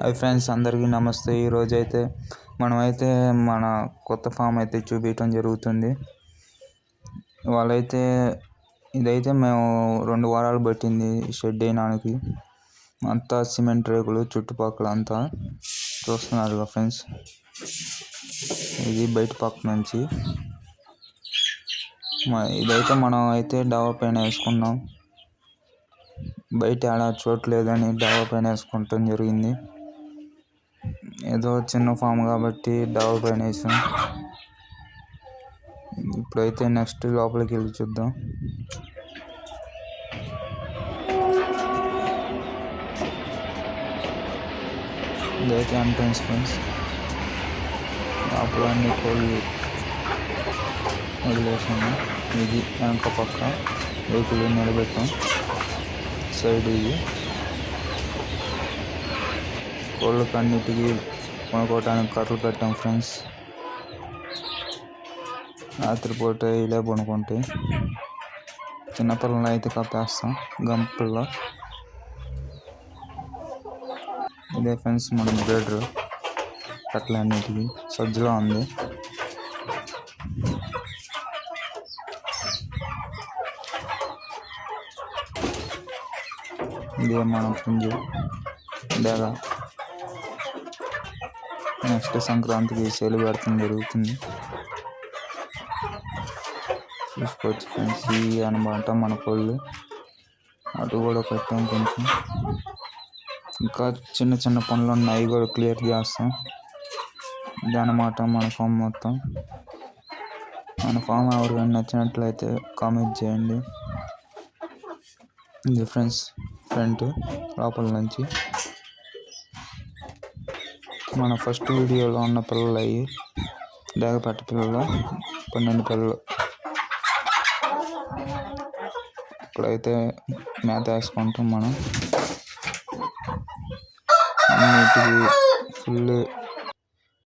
Hi friends అందరికీ నమస్తే. ఈరోజు అయితే మనమైతే మన కొత్త ఫామ్ అయితే చూపించడం జరుగుతుంది. వాళ్ళైతే ఇదైతే మేము రెండు వారాలు పట్టింది షెడ్ వేయడానికి. అంతా సిమెంట్ రేకులు చుట్టుపక్కల అంతా చూస్తున్నారు ఫ్రెండ్స్. ఇది బయట పక్క నుంచి. మ- ఇదైతే మనం అయితే డాబా పైన వేసుకున్నాం. బయట ఆడ చూడలేదని డాబా పైన వేసుకుంటాం జరిగింది. ఏదో చిన్న ఫామ్ కాబట్టి డాబా పైన వేసాం. ఇప్పుడైతే నెక్స్ట్ లోపలికి వెళ్ళి చూద్దాం. ఇదైతే ఎంట్రన్స్ ఫ్రెండ్స్. లోపల అన్ని కోళ్ళు వదిలేసాము. ఇది వెనక పక్క వెహికల్ నిలబెట్టాం. సైడ్ ఇది. కోళ్ళకి అన్నిటికీ కొనుక్కోవటానికి కర్రలు పెట్టాం ఫ్రెండ్స్. రాత్రిపూట ఇలా పడుకుంటే చిన్నపిల్లలు అయితే కప్పేస్తాం గంపల్లో ఇదే ఫ్రెండ్స్ మన బ్రెడర్ కట్టలన్నిటికీ సజ్జలో ఉంది. ఇదే మన పుంజు దగ్గర నెక్స్ట్ సంక్రాంతికి సేలు పెడతాం జరుగుతుంది. చూసుకోవచ్చు ఫ్రెండ్స్ ఈ అనమాట మన కోళ్ళు. అటు కూడా కట్టాం కొంచెం. ఇంకా చిన్న చిన్న పనులు ఉన్నాయి కూడా క్లియర్ చేస్తాం. ఇది అనమాట మన ఫామ్ మొత్తం. మన ఫామ్ ఎవరికైనా నచ్చినట్లయితే కామెంట్ చేయండి. ఇది ఫ్రెండ్స్ ఫ్రంట్ లోపల నుంచి. మన ఫస్ట్ వీడియోలో ఉన్న పిల్లలు అయ్యి డేగపట్ట పిల్లలు పన్నెండు పిల్లలు. ఇప్పుడైతే మేత వేసుకుంటాం మనం. అన్నిటికీ ఫుల్